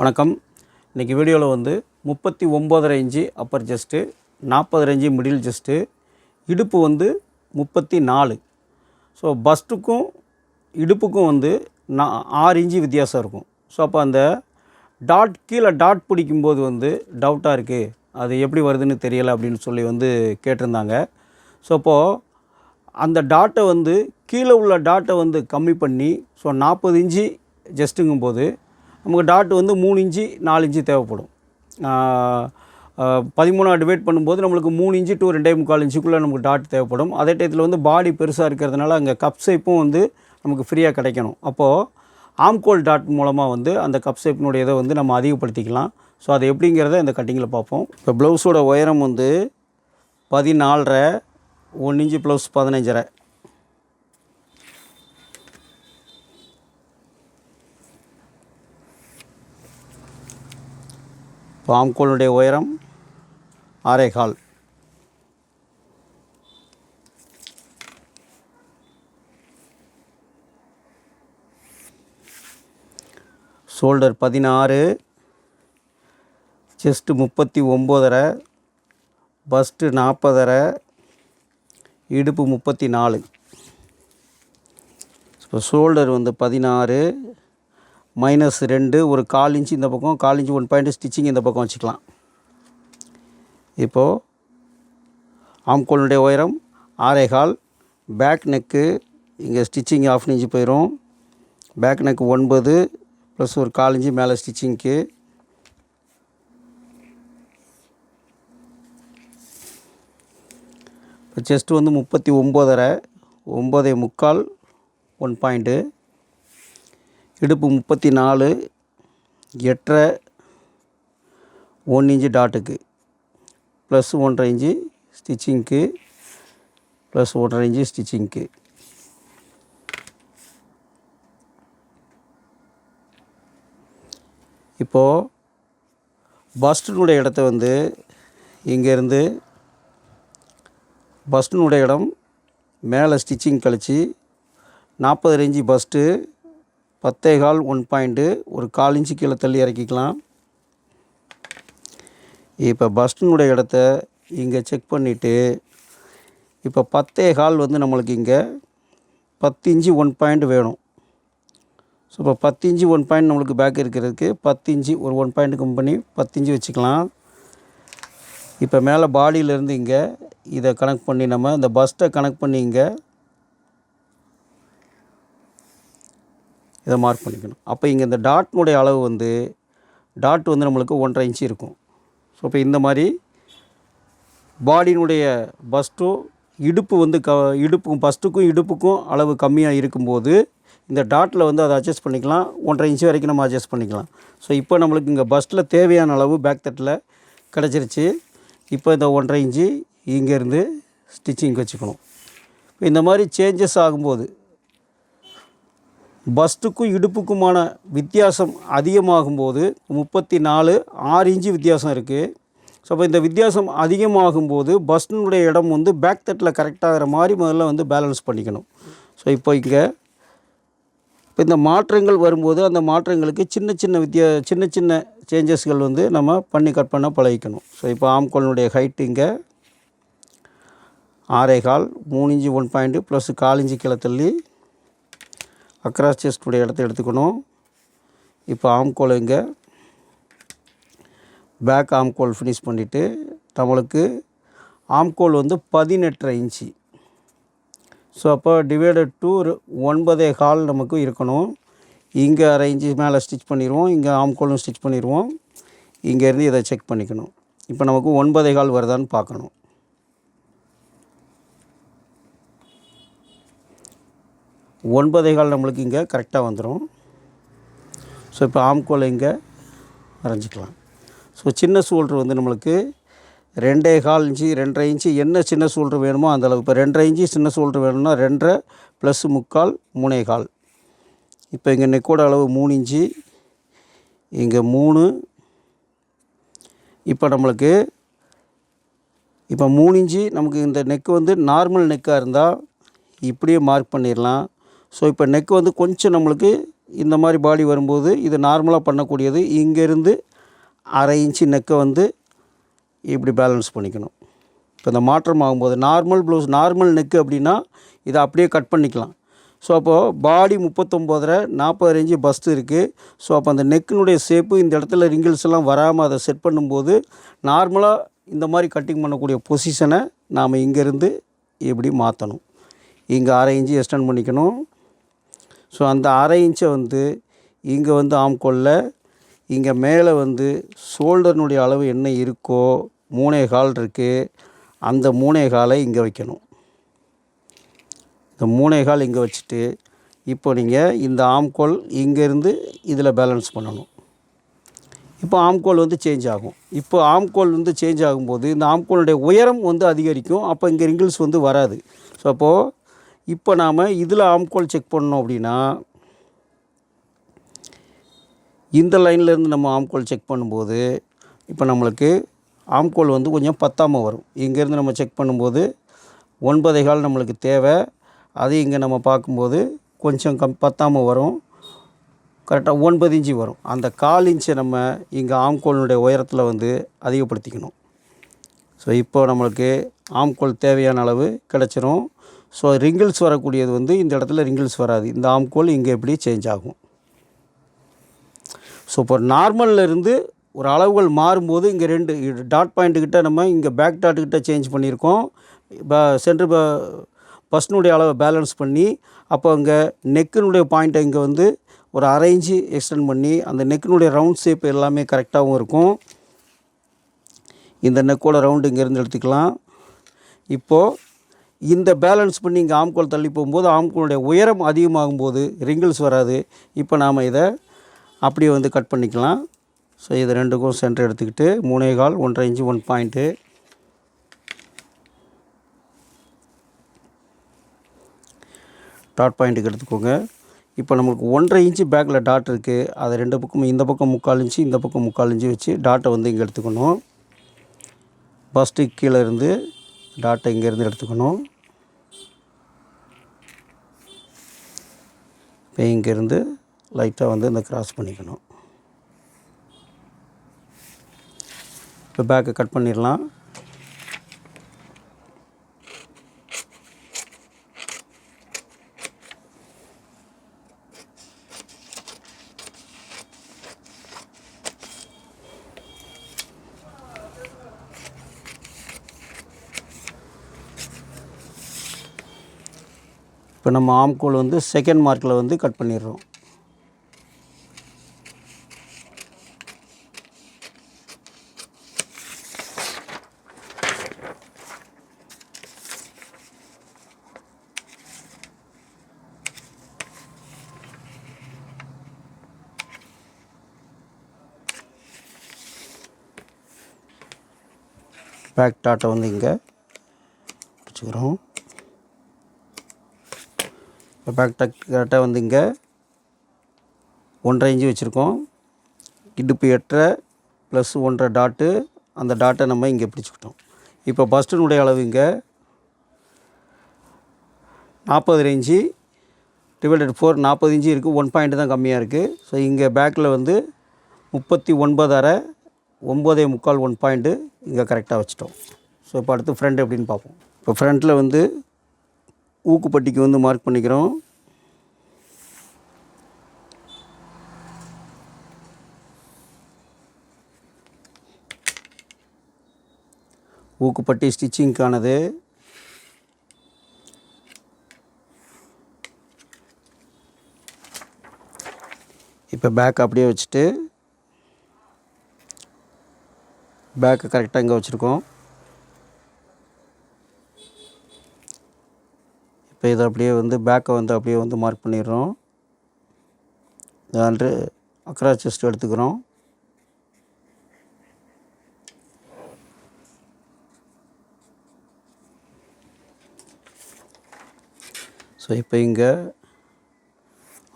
வணக்கம். இன்றைக்கி வீடியோவில் வந்து முப்பத்தி ஒம்போதரை இன்ச்சு அப்பர் ஜஸ்ட்டு நாற்பது இன்ச்சு மிடில் ஜஸ்ட்டு இடுப்பு வந்து முப்பத்தி நாலு. ஸோ பஸ்ட்டுக்கும் இடுப்புக்கும் வந்து நான் ஆறு இன்ச்சு வித்தியாசம் இருக்கும். ஸோ அப்போ அந்த டாட் கீழே டாட் பிடிக்கும்போது வந்து டவுட்டாக இருக்குது அது எப்படி வருதுன்னு தெரியலை அப்படின்னு சொல்லி வந்து கேட்டிருந்தாங்க. ஸோ அப்போது அந்த டாட்டை வந்து கீழே உள்ள டாட்டை வந்து கம்மி பண்ணி ஸோ நாற்பது இன்ச்சு ஜஸ்ட்டுங்கும் போது நமக்கு டாட் வந்து மூணு இன்ச்சு நாலு இன்ச்சு தேவைப்படும். பதிமூணாக டிவைட் பண்ணும்போது நம்மளுக்கு மூணு இன்ச்சு டூ ரெண்டே முக்கால் இன்ச்சுக்குள்ளே நமக்கு டாட் தேவைப்படும். அதே டயத்தில் வந்து பாடி பெருசாக இருக்கிறதுனால அங்கே கப் ஷேப்பும் வந்து நமக்கு ஃப்ரீயாக கிடைக்கணும். அப்போது ஆம்கோல் டாட் மூலமாக வந்து அந்த கப் ஷேப்பினுடைய இதை வந்து நம்ம அதிகப்படுத்திக்கலாம். ஸோ அது எப்படிங்கிறத இந்த கட்டிங்கில் பார்ப்போம். இப்போ ப்ளவுஸோட உயரம் வந்து பதினாலரை ஒன்று இன்ச்சு ப்ளவுஸ் பதினஞ்சரை. பாம்கோளுடைய உயரம் ஆரேகால் ஷோல்டர் பதினாறு செஸ்ட்டு முப்பத்தி ஒம்போதரை பஸ்ட்டு நாற்பதரை இடுப்பு முப்பத்தி நாலு. இப்போ ஷோல்டர் வந்து பதினாறு மைனஸ் ரெண்டு ஒரு கால் இன்ச்சு இந்த பக்கம் கால் இன்ச்சு ஒன் பாயிண்ட் ஸ்டிச்சிங் இந்த பக்கம் வச்சுக்கலாம். இப்போது ஆம்கோலுடைய உயரம் ஆறே கால். பேக் நெக்கு இங்கே ஸ்டிச்சிங் ஆஃப் இன்ச்சு போயிடும் பேக் நெக் ஒன்பது ப்ளஸ் ஒரு கால் இன்ச்சு மேலே ஸ்டிச்சிங்க்கு இப்போ செஸ்ட்டு வந்து முப்பத்தி ஒம்போதரை ஒம்போதே முக்கால் ஒன் பாயிண்ட்டு இடுப்பு முப்பத்தி நாலு எட்டரை ஒன் இன்ச்சு டாட்டுக்கு. ப்ளஸ் ஒன்றரை இன்ச்சு ஸ்டிச்சிங்க்கு. ப்ளஸ் ஒன்றரை இன்ச்சு ஸ்டிச்சிங்க்கு. இப்போது பஸ்டினுடைய இடத்த வந்து இங்கேருந்து பஸ்டினுடைய இடம் மேலே ஸ்டிச்சிங் கழித்து நாற்பது இன்ச்சு பஸ்ட்டு பத்தே கால் ஒன் பாயிண்ட்டு ஒரு கால் இன்ச்சு கீழே தள்ளி இறக்கிக்கலாம். இப்போ பஸ்டினுடைய இடத்த இங்கே செக் பண்ணிவிட்டு இப்போ பத்தே கால் வந்து நம்மளுக்கு இங்கே பத்து இன்ச்சு ஒன் பாயிண்ட் வேணும். ஸோ இப்போ பத்து இன்ச்சு ஒன் பாயிண்ட் நம்மளுக்கு பேக் இருக்கிறதுக்கு பத்து இன்ச்சு ஒரு ஒன் பாயிண்ட் கம் பண்ணி பத்து இன்ச்சு வச்சுக்கலாம். இப்போ மேலே பாடியிலேருந்து இங்கே இதை கனெக்ட் பண்ணி நம்ம இந்த பஸ்ட்டை கனெக்ட் பண்ணி இங்கே இதை மார்க் பண்ணிக்கணும். அப்போ இங்கே இந்த டாட்னுடைய அளவு வந்து டாட் வந்து நம்மளுக்கு ஒன்றரை இன்ச்சு இருக்கும். ஸோ இப்போ இந்த மாதிரி பாடியினுடைய பஸ்ட்டும் இடுப்பு வந்து க இடுப்புக்கும் பஸ்ட்டுக்கும் இடுப்புக்கும் அளவு கம்மியாக இருக்கும்போது இந்த டாட்டில் வந்து அதை அட்ஜஸ்ட் பண்ணிக்கலாம். ஒன்றரை இன்ச்சு வரைக்கும் நம்ம அட்ஜஸ்ட் பண்ணிக்கலாம். ஸோ இப்போ நம்மளுக்கு இங்கே பஸ்ட்டில் தேவையான அளவு பேக் தட்டில் கிடச்சிருச்சு. இப்போ இந்த ஒன்றரை இன்ச்சு இங்கேருந்து ஸ்டிச்சிங் வச்சுக்கணும். இந்த மாதிரி சேஞ்சஸ் ஆகும்போது பஸ்ட்டுக்கும் இடுப்புக்குமான வித்தியாசம் அதிகமாகும்போது முப்பத்தி நாலு ஆறு இன்ச்சு வித்தியாசம் இருக்குது ஸோ அப்போ இந்த வித்தியாசம் அதிகமாகும்போது பஸ்டினுடைய இடம் வந்து பேக் தட்டில் கரெக்டாகிற மாதிரி முதல்ல வந்து பேலன்ஸ் பண்ணிக்கணும். ஸோ இப்போ இங்கே இப்போ இந்த மாற்றங்கள் வரும்போது அந்த மாற்றங்களுக்கு சின்ன சின்ன வித்தியா சின்ன சின்ன சேஞ்சஸ்கள் வந்து நம்ம பண்ணி கட் பண்ண பழகிக்கணும். ஸோ இப்போ ஆம்கோலினுடைய ஹைட்டு இங்கே ஆறே கால் மூணு இன்ச்சு ஒன் பாயிண்ட்டு ப்ளஸ் கால் இன்ச்சு கீழே தள்ளி அக்ராஸ் செஸ்டுடைய இடத்த எடுத்துக்கணும். இப்போ ஆம்கோல் இங்கே. பேக் ஆம்கோல் ஃபினிஷ் பண்ணிவிட்டு நம்மளுக்கு ஆம்கோல் வந்து பதினெட்டரை இன்ச்சு. ஸோ அப்போ டிவைடட் டூ ஒன்பதே கால் நமக்கு இருக்கணும். இங்கே அரை இன்ச்சு மேலே ஸ்டிச் பண்ணிடுவோம். இங்கே ஆம்கோலும் ஸ்டிச் பண்ணிடுவோம். இங்கேருந்து இதை செக் பண்ணிக்கணும். இப்போ நமக்கு ஒன்பதே கால் வருதான்னு பார்க்கணும். ஒன்பதே கால் நம்மளுக்கு இங்கே கரெக்டாக வந்துடும். ஸோ இப்போ ஆம்கோல் இங்கே வரைஞ்சிக்கலாம். ஸோ சின்ன சோல்ட்ரு வந்து நம்மளுக்கு ரெண்டே கால் இன்ச்சு ரெண்டரை இன்ச்சு என்ன சின்ன சோல்ட்ரு வேணுமோ அந்தளவுக்கு இப்போ ரெண்டரை இன்ச்சு சின்ன சோல்ட்ரு வேணும்னா ரெண்டரை ப்ளஸ் முக்கால் மூணே கால். இப்போ இங்கே நெக்கோட அளவு மூணு இன்ச்சு. இங்கே மூணு. இப்போ நம்மளுக்கு இப்போ மூணு இன்ச்சு நமக்கு இந்த நெக்கு வந்து நார்மல் நெக்காக இருந்தால் இப்படியே மார்க் பண்ணிடலாம். ஸோ இப்போ நெக் வந்து கொஞ்சம் நம்மளுக்கு இந்த மாதிரி பாடி வரும்போது இது நார்மலாக பண்ணக்கூடியது. இங்கேருந்து அரை இன்ச்சு நெக்கை வந்து இப்படி பேலன்ஸ் பண்ணிக்கணும். இப்போ இந்த மாற்றம் ஆகும்போது நார்மல் ப்ளவுஸ் நார்மல் நெக்கு அப்படின்னா இதை அப்படியே கட் பண்ணிக்கலாம். ஸோ அப்போது பாடி முப்பத்தொம்போதரை நாற்பது ரேஞ்சு பஸ்ட் இருக்குது ஸோ அப்போ அந்த நெக்கினுடைய ஷேப்பு இந்த இடத்துல ரிங்கிள்ஸ் எல்லாம் வராமல் அதை செட் பண்ணும்போது நார்மலாக இந்த மாதிரி கட்டிங் பண்ணக்கூடிய பொசிஷனை நாம் இங்கேருந்து இப்படி மாற்றணும் இங்கே அரை இன்ச்சு எக்ஸ்டெண்ட் பண்ணிக்கணும். ஸோ அந்த அரை இன்ச்சை வந்து இங்கே வந்து ஆம்கோலில் இங்கே மேலே வந்து ஷோல்டர்னுடைய அளவு என்ன இருக்கோ மூணே கால் இருக்குது அந்த மூணே காலை இங்கே வைக்கணும். இந்த மூணே கால் இங்கே வச்சுட்டு இப்போ நீங்கள் இந்த ஆம்கோல் இங்கேருந்து இதில் பேலன்ஸ் பண்ணணும். இப்போ ஆம்கோல் வந்து சேஞ்ச் ஆகும். இப்போ ஆம்கோல் வந்து சேஞ்ச் ஆகும்போது இந்த ஆம்கோலுடைய உயரம் வந்து அதிகரிக்கும் அப்போ இங்கே ரிங்கிள்ஸ் வந்து வராது. ஸோ அப்போது இப்போ நாம் இதில் ஆம்கோல் செக் பண்ணோம் அப்படின்னா இந்த லைன்லேருந்து நம்ம ஆம்கோல் செக் பண்ணும்போது இப்போ நம்மளுக்கு ஆம்கோல் வந்து கொஞ்சம் பத்தாமல் வரும். இங்கேருந்து நம்ம செக் பண்ணும்போது ஒன்பதே கால் நம்மளுக்கு தேவை. அது இங்கே நம்ம பார்க்கும்போது கொஞ்சம் கம் பத்தாமல் வரும். கரெக்டாக ஒன்பது இன்ச்சு வரும். அந்த கால் இன்ச்சை நம்ம இங்கே ஆம்கோலினுடைய உயரத்தில் வந்து அதிகப்படுத்திக்கணும். ஸோ இப்போ நம்மளுக்கு ஆம்கோல் தேவையான அளவு கிடச்சிரும். ஸோ ரிங்கிள்ஸ் வரக்கூடியது வந்து இந்த இடத்துல ரிங்கிள்ஸ் வராது. இந்த ஆம்கோல் இங்கே எப்படி சேஞ்ச் ஆகும்? ஸோ இப்போ நார்மல்ல இருந்து ஒரு அளவுகள் மாறும்போது இங்கே ரெண்டு டாட் பாயிண்ட்டுக்கிட்ட நம்ம இங்கே பேக் டாட்டுக்கிட்ட சேஞ்ச் பண்ணியிருக்கோம். இப்போ சென்ட்ரு பஸ்னுடைய அளவை பேலன்ஸ் பண்ணி அப்போ இங்கே நெக்கினுடைய பாயிண்ட்டை இங்கே வந்து ஒரு அரேஞ்சு எக்ஸ்டெண்ட் பண்ணி அந்த நெக்கினுடைய ரவுண்ட் ஷேப் எல்லாமே கரெக்டாகவும் இருக்கும். இந்த நெக்கோட ரவுண்டு இங்கேருந்து எடுத்துக்கலாம். இப்போது இந்த பேலன்ஸ் பண்ணி இங்கே ஆம்கோல் தள்ளி போகும்போது ஆம்கோளுடைய உயரம் அதிகமாகும் போது ரிங்கிள்ஸ் வராது. இப்போ நாம் இதை அப்படியே வந்து கட் பண்ணிக்கலாம். ஸோ இது ரெண்டுக்கும் சென்டர் எடுத்துக்கிட்டு மூணே கால் ஒன்றரை இன்ச்சு ஒன் பாயிண்ட்டு டாட் பாயிண்ட்டுக்கு எடுத்துக்கோங்க. இப்போ நம்மளுக்கு ஒன்றரை இன்ச்சு பேக்கில் டாட் இருக்குது அதை ரெண்டு பக்கமும் இந்த பக்கம் முக்கால் இன்ச்சு இந்த பக்கம் முக்கால் இன்ச்சு வச்சு டாட்டை வந்து இங்கே எடுத்துக்கணும். பஸ்ட்டுக்கு கீழே இருந்து டாட்டை இங்கேருந்து எடுத்துக்கணும். இப்போ இங்கேருந்து லைட்டாக வந்து இந்த கிராஸ் பண்ணிக்கணும். இப்போ பேக்கை கட் பண்ணிடலாம். இப்போ நம்ம ஆம்கோல் வந்து செகண்ட் மார்க்கில் வந்து கட் பண்ணிடுறோம். பேக் டாட்டை வந்து இங்கே வச்சுக்கிறோம். இப்போ பேக் டாக் வந்து இங்கே ஒன்றரை இன்ச்சு வச்சுருக்கோம். இடுப்பு எட்டரை ப்ளஸ் ஒன்றரை டாட்டு அந்த டாட்டை நம்ம இங்கே பிடிச்சிக்கிட்டோம். இப்போ பஸ்டினுடைய அளவு இங்கே நாற்பது ரேஞ்சு டிவைடட் ஃபோர் நாற்பது இன்ச்சு இருக்குது. ஒன் பாயிண்ட் தான் கம்மியாக இருக்குது. ஸோ இங்கே பேக்கில் வந்து முப்பத்தி ஒன்பதரை ஒம்பதே முக்கால் ஒன் பாயிண்ட்டு இங்கே கரெக்டாக வச்சுட்டோம். ஸோ இப்போ அடுத்து ஃப்ரண்ட் எப்படின்னு பார்ப்போம். இப்போ ஃப்ரண்ட்டில் வந்து ஊக்குப்பட்டிக்கு வந்து மார்க் பண்ணிக்கிறோம். ஊக்குப்பட்டி ஸ்டிச்சிங்க்கானது இப்போ பேக் அப்படியே வச்சுட்டு பேக்கை கரெக்டாக இங்கே வச்சுருக்கோம். இப்போ இதை அப்படியே வந்து பேக்கை வந்து அப்படியே வந்து மார்க் பண்ணிடுறோம். இதாண்டு அக்ரா செஸ்ட் எடுத்துக்கிறோம். ஸோ இப்போ இங்கே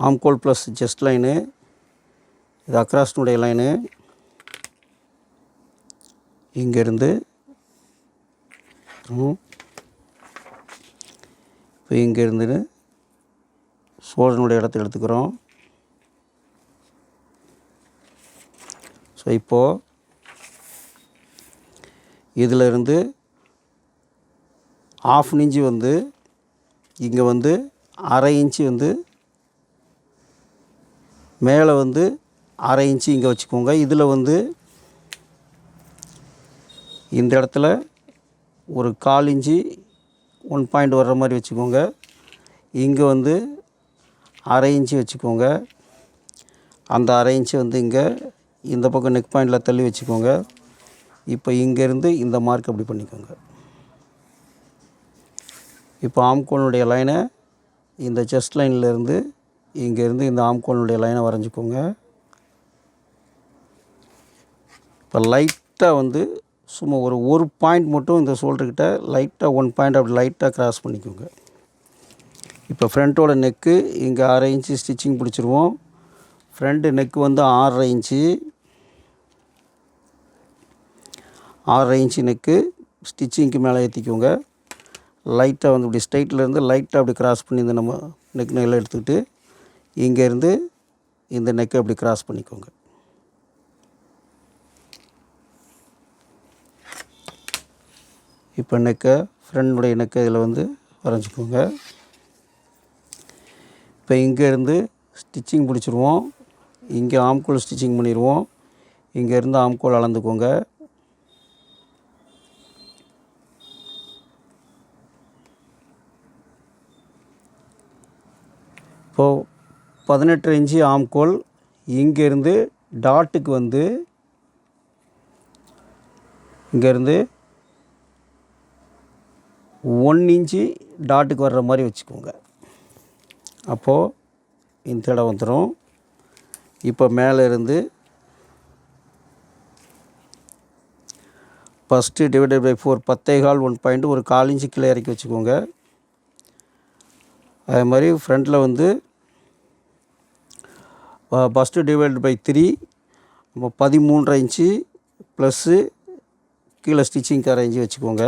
ஆம்கோல் ப்ளஸ் செஸ்ட் லைனு இது அக்ராஸ்னுடைய லைனு இங்கேருந்து இப்போ இங்கேருந்து சோழனுடைய இடத்த எடுத்துக்கிறோம். ஸோ இப்போது இதில் இருந்து ஆஃப் இன்ச்சு வந்து இங்கே வந்து அரை இன்ச்சு வந்து மேலே வந்து அரை இன்ச்சு இங்கே வச்சுக்கோங்க. இதில் வந்து இந்த இடத்துல ஒரு கால் இன்ச்சு ஒன் பாயிண்ட் வர்ற மாதிரி வச்சுக்கோங்க. இங்கே வந்து அரை இன்ச்சு வச்சுக்கோங்க. அந்த அரை இன்ச்சு வந்து இங்கே இந்த பக்கம் நெக் பாயிண்டில் தள்ளி வச்சுக்கோங்க. இப்போ இங்கேருந்து இந்த மார்க் அப்படி பண்ணிக்கோங்க. இப்போ ஆம்கோனுடைய லைனை இந்த செஸ்ட் லைன்லேருந்து இங்கேருந்து இந்த ஆம்கோனுடைய லைனை வரைஞ்சிக்கோங்க. இப்போ லைட்டாக வந்து சும்மா ஒரு ஒரு பாயிண்ட் மட்டும் இந்த ஷோல்டர்கிட்ட லைட்டாக ஒன் பாயிண்ட் அப்படி லைட்டாக க்ராஸ் பண்ணிக்கோங்க. இப்போ ஃப்ரண்ட்டோட நெக்கு இங்கே அரை இன்ச்சு ஸ்டிச்சிங் பிடிச்சிருவோம். ஃப்ரண்ட்டு நெக்கு வந்து ஆறரை இன்ச்சு ஆறரை இன்ச்சு நெக்கு ஸ்டிச்சிங்க்கு மேலே ஏற்றிக்கோங்க லைட்டாக வந்து இப்படி ஸ்ட்ரைட்லேருந்து லைட்டாக அப்படி கிராஸ் பண்ணி இந்த நம்ம நெக் நெல்லாம் எடுத்துக்கிட்டு இங்கேருந்து இந்த நெக்கை அப்படி க்ராஸ் பண்ணிக்கோங்க. இப்போ நெக்கை ஃப்ரெண்டுடைய நெக்கை இதில் வந்து வரைஞ்சிக்கோங்க. இப்போ இங்கேருந்து ஸ்டிச்சிங் பிடிச்சிருவோம். இங்கே ஆம்கோல் ஸ்டிச்சிங் பண்ணிடுவோம். இங்கேருந்து ஆம்கோல் அளந்துக்கோங்க. இப்போது பதினெட்டு இன்ச்சு ஆம்கோல் இங்கேருந்து டாட்டுக்கு வந்து இங்கேருந்து ஒன் இன்ச்சு டாட்டுக்கு வர்ற மாதிரி வச்சுக்கோங்க. அப்போது இந்த இடம் வந்துடும் இப்போ மேலே இருந்து ஃபஸ்ட்டு டிவைடட் பை ஃபோர் பத்தே கால் ஒன் பாயிண்ட் ஒரு கால் இன்ச்சு கீழே இறக்கி வச்சுக்கோங்க. அதே மாதிரி ஃப்ரண்ட்டில் வந்து ஃபஸ்ட்டு டிவைட் பை த்ரீ நம்ம பதிமூன்றரை இன்ச்சு ப்ளஸ்ஸு கீழே ஸ்டிச்சிங்க்கு அரை இன்ச்சு வச்சுக்கோங்க.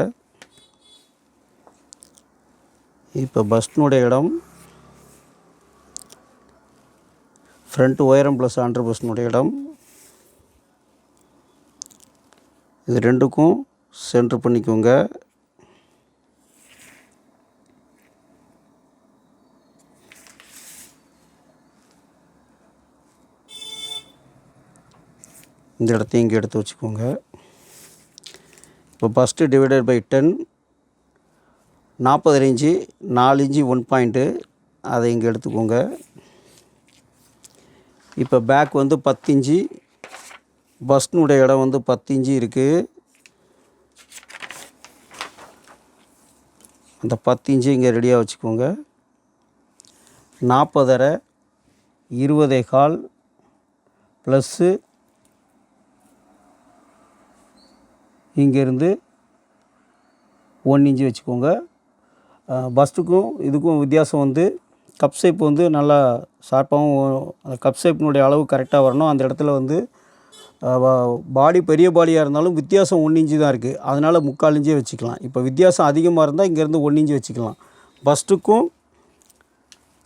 இப்போ பஸ்னுடைய இடம் ஃப்ரண்ட் ஒயரம் ப்ளஸ் ஆண்டர் பஸ்னுடைய இடம். இது ரெண்டுக்கும் சென்ட்ரு பண்ணிக்கோங்க. இந்த இடத்தையும் இங்கே எடுத்து வச்சுக்கோங்க. இப்போ ஃபஸ்ட்டு டிவைடட் பை டென் நாற்பது இன்ச்சு நாலு இன்ச்சு ஒன் பாயிண்ட்டு அதை இங்கே எடுத்துக்கோங்க. இப்போ பேக் வந்து பத்து இன்ச்சு பஸ்னுடைய இடம் வந்து பத்து இன்ச்சு இருக்குது அந்த பத்து இன்ச்சு இங்கே ரெடியாக வச்சுக்கோங்க. நாற்பதரை இருபதே கால் ப்ளஸ்ஸு இங்கேருந்து ஒன் இன்ச்சு வச்சுக்கோங்க. பஸ்ட்டுக்கும் இதுக்கும் வித்தியாசம் வந்து கப் ஷேப் வந்து நல்லா ஷார்ப்பாகவும் அந்த கப் ஷேப்பினுடைய அளவு கரெக்டாக வரணும். அந்த இடத்துல வந்து பாடி பெரிய பாடியாக இருந்தாலும் வித்தியாசம் ஒன் இன்ச்சு தான் இருக்குது அதனால் முக்கால் இன்ச்சே வச்சுக்கலாம். இப்போ வித்தியாசம் அதிகமாக இருந்தால் இங்கேருந்து ஒன் இன்ச்சு வச்சுக்கலாம். பஸ்ட்டுக்கும்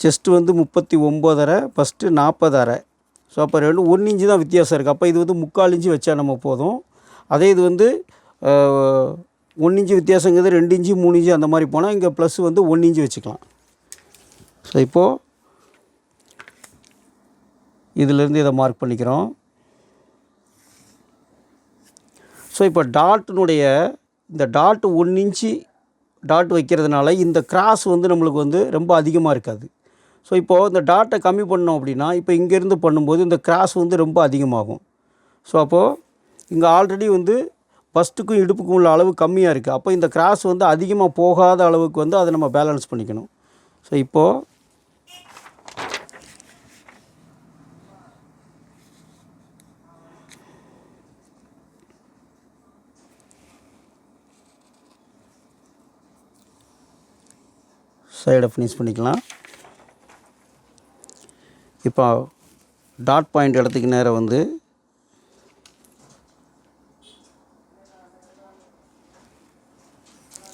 செஸ்ட்டு வந்து முப்பத்தி ஒம்போதரை ஃபஸ்ட்டு நாற்பதரை ஸோ அப்போ ரெண்டு ஒன் இன்ச்சு தான் வித்தியாசம் இருக்குது அப்போ இது வந்து முக்கால் இன்ச்சு வச்சா நம்ம போதும். அதே இது வந்து ஒன் இன்ச்சு வித்தியாசங்கிறது ரெண்டு இன்ச்சு மூணு இன்ச்சு அந்த மாதிரி போனால் இங்கே ப்ளஸ் வந்து ஒன் இன்ச்சு வச்சுக்கலாம். ஸோ இப்போது இதிலேருந்து இதை மார்க் பண்ணிக்கிறோம். ஸோ இப்போ டாட்டினுடைய இந்த டாட் ஒன் இன்ச்சு டாட் வைக்கிறதுனால இந்த கிராஸ் வந்து நம்மளுக்கு வந்து ரொம்ப அதிகமாக இருக்காது. ஸோ இப்போது இந்த டாட்டை கம்மி பண்ணோம் அப்படின்னா இப்போ இங்கேருந்து பண்ணும்போது இந்த கிராஸ் வந்து ரொம்ப அதிகமாகும். ஸோ அப்போது இங்கே ஆல்ரெடி வந்து ஃபஸ்ட்டுக்கும் இடுப்புக்கும் உள்ள அளவு கம்மியாக இருக்குது அப்போ இந்த கிராஸ் வந்து அதிகமாக போகாத அளவுக்கு வந்து அதை நம்ம பேலன்ஸ் பண்ணிக்கணும். ஸோ இப்போது சைடை ஃபினிஷ் பண்ணிக்கலாம். இப்போ டாட் பாயிண்ட் இடத்துக்கு நேரம் வந்து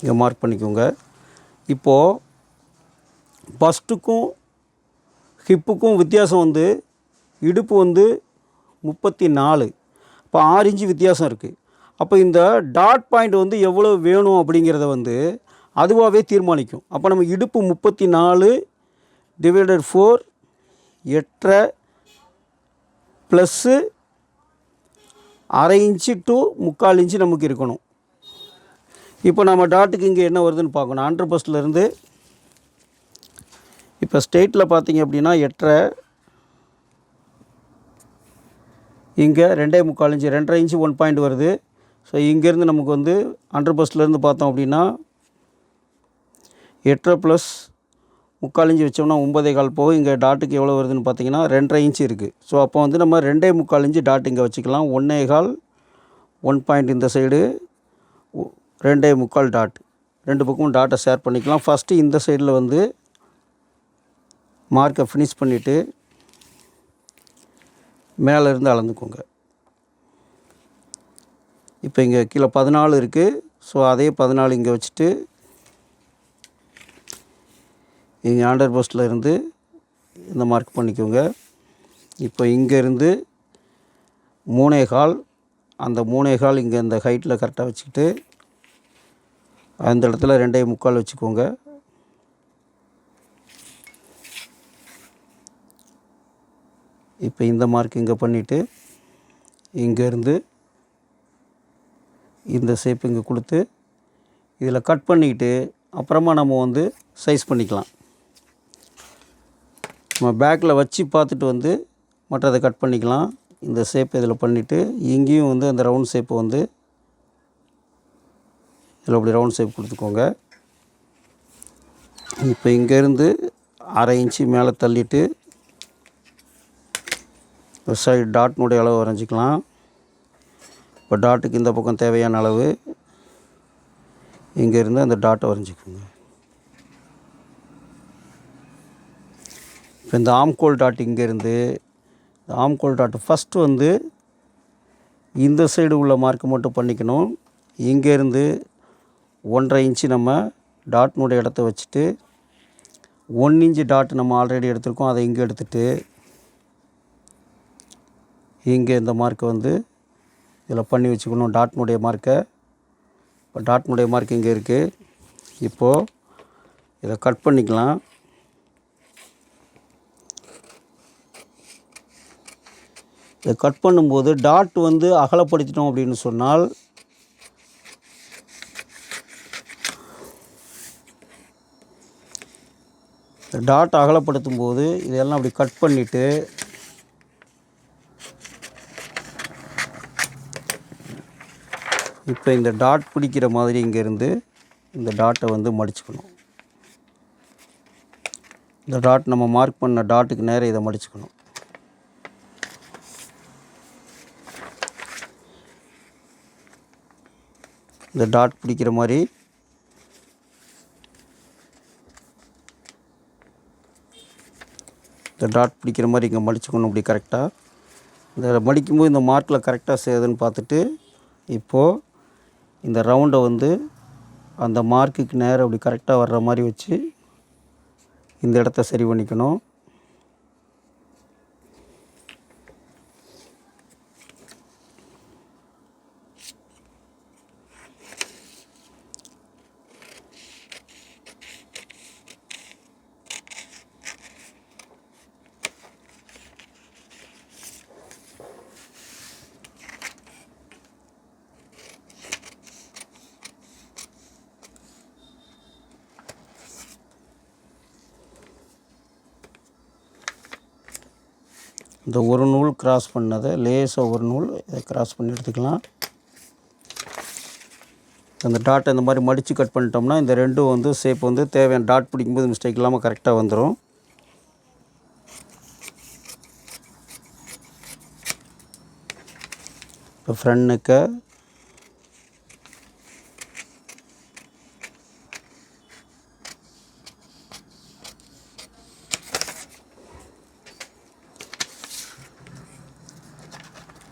இங்கே மார்க் பண்ணிக்கோங்க. இப்போது பஸ்ட்டுக்கும் ஹிப்புக்கும் வித்தியாசம் வந்து இடுப்பு வந்து முப்பத்தி நாலு இப்போ ஆறு இன்ச்சு வித்தியாசம் இருக்குது அப்போ இந்த டாட் பாயிண்ட் வந்து எவ்வளோ வேணும் அப்படிங்கிறத வந்து அதுவாகவே தீர்மானிக்கும். அப்போ நம்ம இடுப்பு முப்பத்தி நாலு டிவைடட் ஃபோர் எட்டரை ப்ளஸ்ஸு அரை இன்ச்சு டு முக்கால் இன்ச்சு நமக்கு இருக்கணும். இப்போ நம்ம டாட்டுக்கு இங்கே என்ன வருதுன்னு பார்க்கணும். ஆண்ட்ர பர்ஸ்ட்லேருந்து இப்போ ஸ்டேட்டில் பார்த்தீங்க அப்படின்னா எட்டரை இங்கே ரெண்டே முக்கால் இன்ச்சு ரெண்டரை இன்ச்சு ஒன் பாயிண்ட் வருது. ஸோ இங்கேருந்து நமக்கு வந்து ஹண்ட்ரட் பர்ஸ்ட்லேருந்து பார்த்தோம் அப்படின்னா எட்டரை ப்ளஸ் முக்கால் இன்ச்சு வச்சோம்னா ஒம்பதே கால் போகும். இங்கே டாட்டுக்கு எவ்வளோ வருதுன்னு பார்த்தீங்கன்னா ரெண்டரை இன்ச்சு இருக்குது ஸோ அப்போ வந்து நம்ம ரெண்டே முக்கால் இன்ச்சு டாட் இங்கே வச்சுக்கலாம். ஒன்றே கால் ஒன் பாயிண்ட் இந்த சைடு ரெண்டே முக்கால் டாட் ரெண்டு பக்கமும் டாட்டை ஷேர் பண்ணிக்கலாம். ஃபஸ்ட்டு இந்த சைடில் வந்து மார்க்கை ஃபினிஷ் பண்ணிவிட்டு மேலேருந்து அளந்துக்கோங்க. இப்போ இங்கே கீழே பதினாலு இருக்குது ஸோ அதே பதினாலு இங்கே வச்சுட்டு இங்கே ஆண்டர் போஸ்ட்டில் இருந்து இந்த மார்க் பண்ணிக்கோங்க. இப்போ இங்கேருந்து மூணே கால் அந்த மூணே கால் இங்கே இந்த ஹைட்டில் கரெக்டாக வச்சுக்கிட்டு அந்த இடத்துல ரெண்டே முக்கால் வச்சுக்கோங்க. இப்போ இந்த மார்க் இங்கே பண்ணிவிட்டு இங்கேருந்து இந்த ஷேப் இங்கே கொடுத்து இதில் கட் பண்ணிக்கிட்டு அப்புறமா நம்ம வந்து சைஸ் பண்ணிக்கலாம். நம்ம பேக்கில் வச்சு பார்த்துட்டு வந்து மற்றதை கட் பண்ணிக்கலாம். இந்த ஷேப் இதில் பண்ணிவிட்டு இங்கேயும் வந்து அந்த ரவுண்ட் ஷேப்பை வந்து இதில் அப்படி ரவுண்ட் ஷேப் கொடுத்துக்கோங்க. இப்போ இங்கேருந்து அரை இன்ச்சு மேலே தள்ளிட்டு சைடு டாட்னுடைய அளவு வரைஞ்சிக்கலாம். இப்போ டாட்டுக்கு இந்த பக்கம் தேவையான அளவு. இங்கேருந்து அந்த டாட்டை வரைஞ்சிக்கோங்க. இப்போ இந்த ஆம்கோல் டாட் இங்கேருந்து இந்த ஆம்கோல் டாட் ஃபஸ்ட்டு வந்து இந்த சைடு உள்ள மார்க்கு மட்டும் பண்ணிக்கணும். இங்கேருந்து ஒன்றரை இன்ச்சு நம்ம டாட்னுடைய இடத்த வச்சுட்டு ஒன் இன்ச்சு டாட் நம்ம ஆல்ரெடி எடுத்திருக்கோம். அதை இங்கே எடுத்துகிட்டு இங்கே இந்த மார்க்கை வந்து இதில் பண்ணி வச்சுக்கணும். டாட்னுடைய மார்க்கை இப்போ டாட்னுடைய மார்க் இங்கே இருக்குது இப்போது இதை கட் பண்ணிக்கலாம். இதை கட் பண்ணும்போது டாட் வந்து அகலப்படுத்திட்டோம் அப்படின்னு சொன்னால் டாட் அகலப்படுத்தும் போது இதெல்லாம் அப்படி கட் பண்ணிவிட்டு இப்போ இந்த டாட் பிடிக்கிற மாதிரி இங்கேருந்து இந்த டாட்டை வந்து மடிச்சுக்கணும். இந்த டாட் நம்ம மார்க் பண்ண டாட்டுக்கு நேரம் இதை மடிச்சுக்கணும். இந்த டாட் பிடிக்கிற மாதிரி இந்த டாட் பிடிக்கிற மாதிரி இங்கே மடிச்சுக்கணும் இப்படி கரெக்டாக இந்த மடிக்கும்போது இந்த மார்க்கில் கரெக்டாக செய்யுதுன்னு பார்த்துட்டு இப்போது இந்த ரவுண்டை வந்து அந்த மார்க்குக்கு நேராக அப்படி கரெக்டாக வர்ற மாதிரி வச்சு இந்த இடத்த சரி பண்ணிக்கணும். இந்த ஒரு நூல் கிராஸ் பண்ணதை லேசாக ஒரு நூல் இதை கிராஸ் பண்ணி எடுத்துக்கலாம். அந்த டாட்டை இந்த மாதிரி மடித்து கட் பண்ணிட்டோம்னா இந்த ரெண்டும் வந்து ஷேப் வந்து தேவையான டாட் பிடிக்கும்போது மிஸ்டேக் இல்லாமல் கரெக்டாக வந்துடும் இப்போ ஃப்ரண்ட் நெக்கை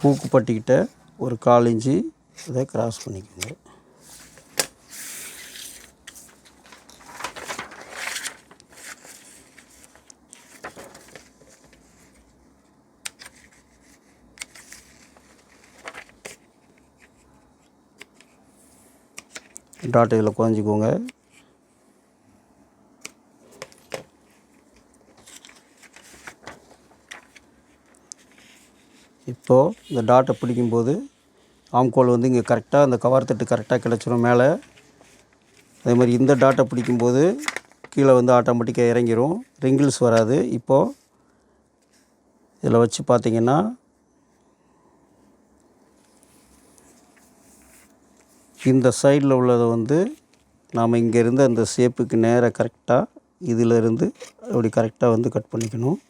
பூக்குப்பட்டிக்கிட்ட ஒரு கால் இன்ச்சு இதை கிராஸ் பண்ணிக்கோங்க. டாட் குறைஞ்சிக்கோங்க. இப்போது இந்த டாட்டை பிடிக்கும்போது ஆம்கோல் வந்து இங்கே கரெக்டாக அந்த கவர் தட்டு கரெக்டாக கிடச்சிரும் மேலே. அதே மாதிரி இந்த டாட்டை பிடிக்கும்போது கீழே வந்து ஆட்டோமேட்டிக்காக இறங்கிரும். ரிங்கிள்ஸ் வராது. இப்போது இதில் வச்சு பார்த்தீங்கன்னா இந்த சைடில் உள்ளதை வந்து நாம் இங்கேருந்து அந்த ஷேப்புக்கு நேராக கரெக்டாக இதிலிருந்து அப்படி கரெக்டாக வந்து கட் பண்ணிக்கணும்.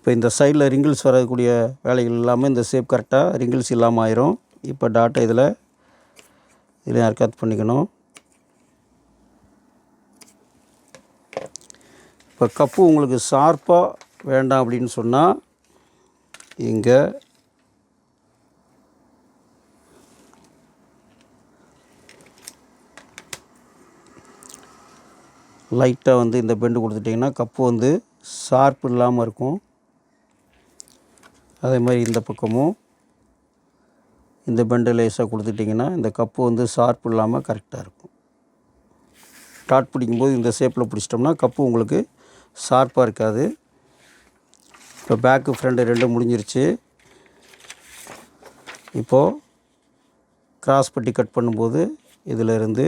இப்போ இந்த சைடில் ரிங்கிள்ஸ் வரக்கூடிய வேலைகள் இல்லாமல் இந்த ஷேப் கரெக்டாக ரிங்கிள்ஸ் இல்லாமல் ஆயிரும். இப்போ டாட்டை இதில் இதில் யாருக்காத் பண்ணிக்கணும். இப்போ கப்பு உங்களுக்கு ஷார்ப்பாக வேண்டாம் அப்படின்னு சொன்னால் இங்கே லைட்டாக வந்து இந்த பெண்டு கொடுத்துட்டிங்கன்னா கப்பு வந்து ஷார்ப் இல்லாமல் இருக்கும். அதே மாதிரி இந்த பக்கமும் இந்த பெண்டு லேஸாக கொடுத்துட்டிங்கன்னா இந்த கப்பு வந்து ஷார்ப் இல்லாமல் கரெக்டாக இருக்கும். டாட் பிடிக்கும்போது இந்த ஷேப்பில் பிடிச்சிட்டோம்னா கப்பு உங்களுக்கு ஷார்ப்பாக இருக்காது. இப்போ பேக்கு ஃப்ரண்ட்டு ரெண்டும் முடிஞ்சிருச்சு. இப்போது கிராஸ் பட்டி கட் பண்ணும்போது இதில் இருந்து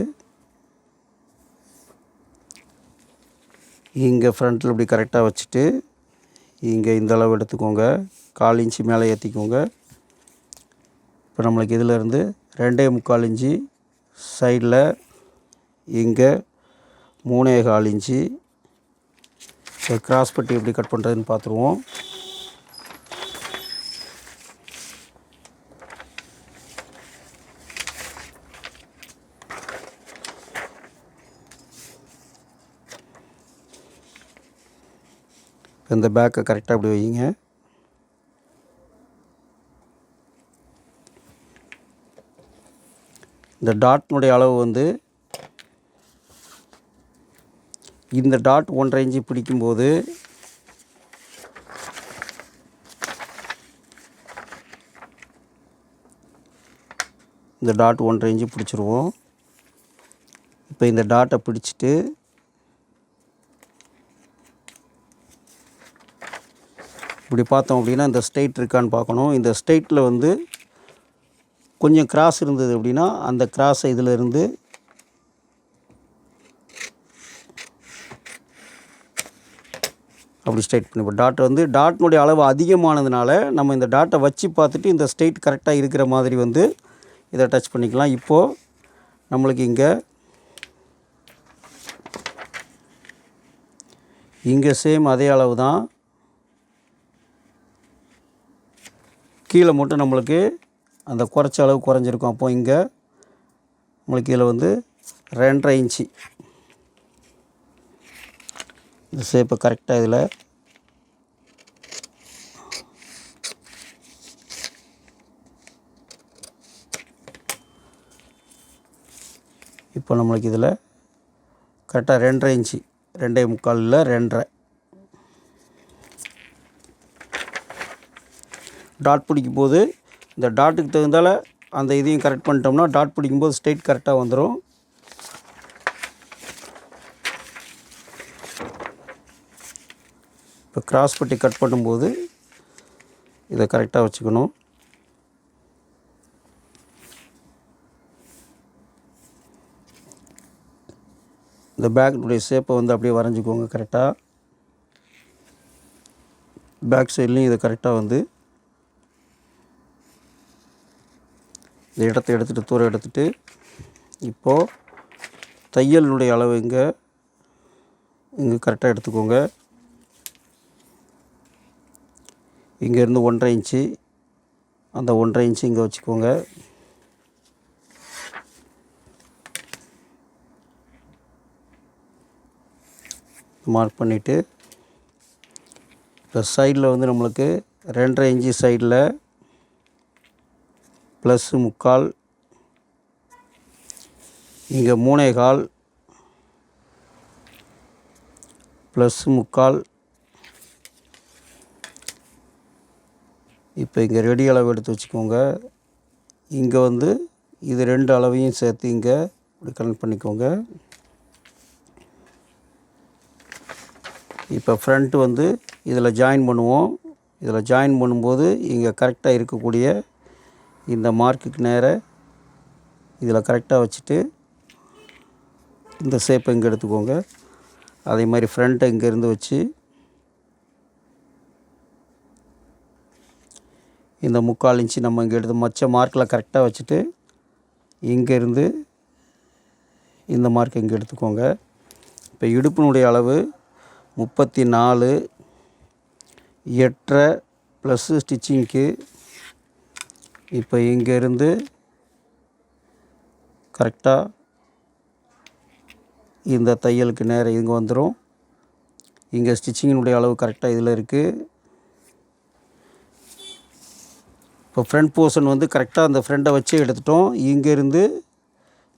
இங்கே ஃப்ரண்ட்டில் இப்படி கரெக்டாக வச்சுட்டு இங்கே இந்த அளவு எடுத்துக்கோங்க. கால் இன்ச்சு மேலே ஏற்றிக்கோங்க இப்போ நம்மளுக்கு இதிலேருந்து ரெண்டே முக்கால் இன்ச்சு சைடில் இங்கே மூணே கால் இன்ச்சு. இப்போ கிராஸ் பட்டி எப்படி கட் பண்ணுறதுன்னு பார்த்துருவோம். இந்த பேக்கை கரெக்டாக அப்படி வைங்க இந்த டாட்னுடைய அளவு வந்து இந்த டாட் ஒன்றரை இன்ச்சு பிடிக்கும்போது இந்த டாட் ஒன்றரை இன்ச்சு பிடிச்சிருவோம். இப்போ இந்த டாட்டை பிடிச்சிட்டு இப்படி பார்த்தோம் அப்படின்னா இந்த ஸ்ட்ரைட் இருக்கான்னு பார்க்கணும். இந்த ஸ்ட்ரைட்டில் வந்து கொஞ்சம் கிராஸ் இருந்தது அப்படின்னா அந்த கிராஸை இதில் இருந்து அப்படி ஸ்ட்ரைட் பண்ணி இப்போ டாட் வந்து டாட்னுடைய அளவு அதிகமானதுனால நம்ம இந்த டாட்டை வச்சு பார்த்துட்டு இந்த ஸ்ட்ரைட் கரெக்டாக இருக்கிற மாதிரி வந்து இதை டச் பண்ணிக்கலாம். இப்போது நம்மளுக்கு இங்கே இங்கே சேம் அதே அளவு தான். கீழே மட்டும் நம்மளுக்கு அந்த குறைச்ச அளவு குறைஞ்சிருக்கும். அப்போ இங்கே நம்மளுக்கு இதில் வந்து ரெண்டரை இன்ச்சு. இந்த ஷேப்பை கரெக்டாக இதில். இப்போ நம்மளுக்கு இதில் கரெக்டாக ரெண்டரை இன்ச்சு. ரெண்டே முக்காலில் ரெண்டரை. டாட் பிடிக்கும் போது இந்த டாட்டுக்கு தகுந்தால் அந்த இதையும் கரெக்ட் பண்ணிட்டோம்னா டாட் பிடிக்கும்போது ஸ்ட்ரைட் கரெக்டாக வந்துடும் இப்போ கிராஸ் பட்டி கட் பண்ணும்போது இதை கரெக்டாக வச்சுக்கணும். இந்த பேக்கினுடைய ஷேப்பை வந்து அப்படியே வரைஞ்சிக்கோங்க கரெக்டாக பேக் சைட்லேயும் இதை கரெக்டாக வந்து இந்த இடத்த எடுத்துகிட்டு தூரம் எடுத்துகிட்டு இப்போது தையலினுடைய அளவு இங்கே இங்கே கரெக்டாக எடுத்துக்கோங்க. இங்கேருந்து ஒன்றரை இன்ச்சு அந்த ஒன்றரை இன்ச்சு இங்கே வச்சுக்கோங்க. மார்க் பண்ணிவிட்டு இப்போ சைடில் வந்து நம்மளுக்கு ரெண்டரை இன்ச்சு சைடில் ப்ளஸ்ஸு முக்கால் இங்கே மூணே கால் ப்ளஸ் முக்கால். இப்போ இங்கே ரெடி அளவு எடுத்து வச்சுக்கோங்க. இங்கே வந்து இது ரெண்டு அளவையும் சேர்த்து இங்கே இப்படி கனெக்ட் பண்ணிக்கோங்க. இப்போ ஃப்ரண்ட்டு வந்து இதில் ஜாயின் பண்ணுவோம். இதில் ஜாயின் பண்ணும்போது இங்கே கரெக்டாக இருக்கக்கூடிய இந்த மார்க்குக்கு நேராக இதில் கரெக்டாக வச்சுட்டு இந்த ஷேப்பை இங்கே எடுத்துக்கோங்க. அதே மாதிரி ஃப்ரண்ட்டை இங்கேருந்து வச்சு இந்த முக்கால் இன்ச்சு நம்ம இங்கே எடுத்து மச்ச மார்க்கில் கரெக்டாக வச்சுட்டு இங்கேருந்து இந்த மார்க் இங்கே எடுத்துக்கோங்க. இப்போ இடுப்பினுடைய அளவு முப்பத்தி நாலு எட்டரை ப்ளஸ்ஸு ஸ்டிச்சிங்க்கு இப்போ இங்கேருந்து கரெக்டாக இந்த தையலுக்கு நேராக இங்கே வந்துடும் இங்கே ஸ்டிச்சிங்கினுடைய அளவு கரெக்டாக இதில் இருக்குது இப்போ ஃப்ரண்ட் போர்ஷன் வந்து கரெக்டாக அந்த ஃப்ரெண்டை வச்சே எடுத்துட்டோம். இங்கேருந்து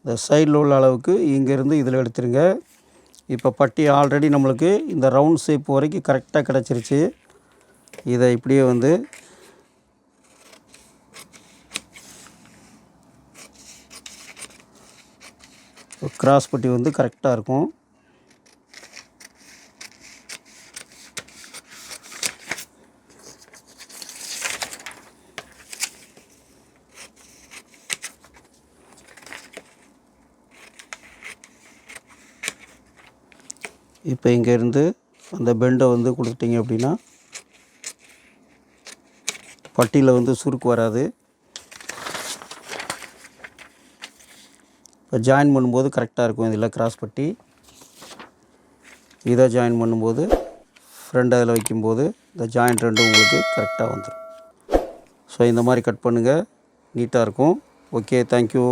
இந்த சைடில் உள்ள அளவுக்கு இங்கேருந்து இதில் எடுத்துருங்க. இப்போ பட்டி ஆல்ரெடி நம்மளுக்கு இந்த ரவுண்ட் ஷேப் வரைக்கும் கரெக்டாக கிடச்சிருச்சு. இதை இப்படியே வந்து கிராஸ் பட்டி வந்து கரெக்டாக இருக்கும். இப்போ இங்கேருந்து அந்த பெண்டை வந்து கொடுத்துட்டிங்க அப்படின்னா பட்டியில் வந்து சுருக்கு வராது. இப்போ ஜாயின் பண்ணும்போது கரெக்டாக இருக்கும். இதில் கிராஸ் பட்டி. இதை ஜாயின் பண்ணும்போது ஃப்ரெண்ட் அதில் வைக்கும்போது இந்த ஜாயின் ரெண்டும் உங்களுக்கு கரெக்டாக வந்துடும் ஸோ இந்த மாதிரி கட் பண்ணுங்கள் நீட்டாக இருக்கும். Okay thank you